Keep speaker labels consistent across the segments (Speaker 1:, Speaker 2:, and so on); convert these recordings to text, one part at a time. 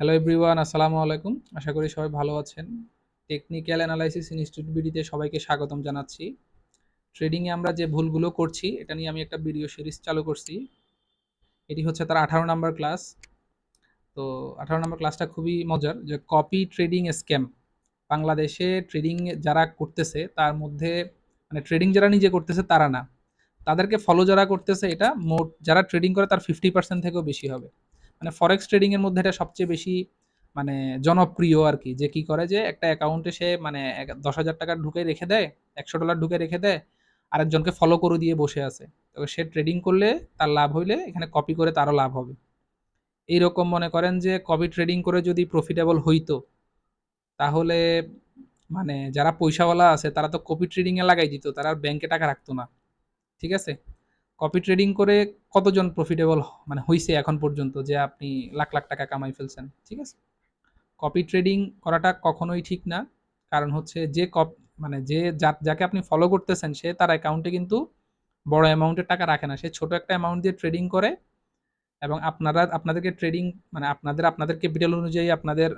Speaker 1: Hello everyone আসসালামু আলাইকুম। আশা করি সবাই ভালো আছেন। টেকনিক্যাল অ্যানালাইসিস ইনস্টিটিউট বিডিতে সবাইকে স্বাগতম জানাচ্ছি। ট্রেডিংয়ে আমরা যে ভুলগুলো করছি, এটা নিয়ে আমি একটা ভিডিও সিরিজ চালু করছি। এটি হচ্ছে তার আঠারো নাম্বার ক্লাস তো আঠারো নাম্বার ক্লাসটা খুবই মজার, যে কপি ট্রেডিং স্ক্যাম বাংলাদেশে ট্রেডিং যারা করতেছে, তার মধ্যে মানে ট্রেডিং যারা নিজে করতেছে, তারা না। তাদেরকে ফলো যারা করতেছে, এটা মোট, যারা ট্রেডিং করে, তার ফিফটি পার্সেন্ট থেকেও বেশি হবে। মানে ফরেক্স ট্রেডিংয়ের মধ্যে এটা সবচেয়ে বেশি মানে জনপ্রিয় আর কি যে কি করে যে একটা অ্যাকাউন্টে সে মানে দশ হাজার টাকা ঢুকে রেখে দেয়, একশো ডলার ঢুকে রেখে দেয়, আরেকজনকে ফলো করে দিয়ে বসে আছে। তো সে ট্রেডিং করলে তার লাভ হইলে এখানে কপি করে তারও লাভ হবে। এইরকম মনে করেন যে কপি ট্রেডিং করে যদি প্রফিটেবল হইতো, তাহলে মানে যারা পয়সাওয়ালা আছে, তারা তো কপি ট্রেডিংয়ে লাগাই দিত, তারা আর ব্যাংকে টাকা রাখতো না। ঠিক আছে? কপি ট্রেডিং করে কতজন প্রফিটেবল মানে হয়েছে এখন পর্যন্ত যে আপনি লাখ লাখ টাকা কামাই ফেলছেন? ঠিক আছে? কপি ট্রেডিং করাটা কখনোই ঠিক না। কারণ হচ্ছে যে কপ মানে যে যাকে আপনি ফলো করতেছেন, সে তার অ্যাকাউন্টে কিন্তু বড় অ্যামাউন্টের টাকা রাখে না। সে ছোট একটা অ্যামাউন্ট দিয়ে ট্রেডিং করে এবং আপনারা আপনাদেরকে ট্রেডিং মানে আপনাদের আপনাদের ক্যাপিটাল অনুযায়ী আপনাদের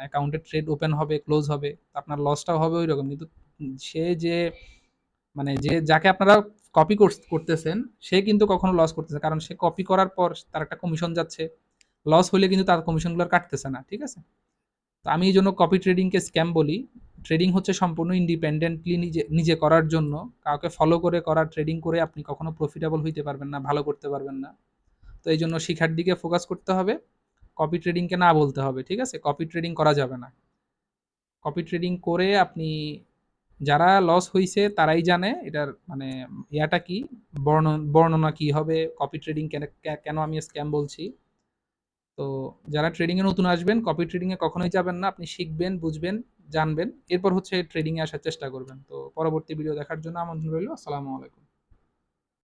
Speaker 1: অ্যাকাউন্টে ট্রেড ওপেন হবে ক্লোজ হবে। আপনার লসটাও হবে ওই রকম কিন্তু সে যে মানে যে যাকে আপনারা কপি করতেছেন, সে কিন্তু কখনো লস করতেছে কারণ সে কপি করার পর তার একটা কমিশন যাচ্ছে। লস হলে কিন্তু তার কমিশনগুলো কাটতেছে না, ঠিক আছে? তো আমি এই জন্য কপি ট্রেডিংকে স্ক্যাম বলি। ট্রেডিং হচ্ছে সম্পূর্ণ ইন্ডিপেন্ডেন্টলি নিজে নিজে করার জন্য। কাউকে ফলো করে করা ট্রেডিং করে আপনি কখনো প্রফিটেবল হইতে পারবেন না, ভালো করতে পারবেন না। তো এই জন্য শিখার দিকে ফোকাস করতে হবে। কপি ট্রেডিংকে না বলতে হবে, ঠিক আছে? কপি ট্রেডিং করা যাবে না। কপি ট্রেডিং করে আপনি যারা লস হইছে, তারাই জানে এটার মানে ইয়াটা কি বর্ণনা কি হবে কপি ট্রেডিং কেন আমি স্ক্যাম বলছি। তো যারা ট্রেডিংয়ে নতুন আসবেন কপি ট্রেডিংয়ে কখনোই যাবেন না, আপনি শিখবেন, বুঝবেন, জানবেন, এরপর হচ্ছে ট্রেডিংয়ে আসার চেষ্টা করবেন। তো পরবর্তী ভিডিও দেখার জন্য আমন্ত্রণ রইল, আসসালামু আলাইকুম।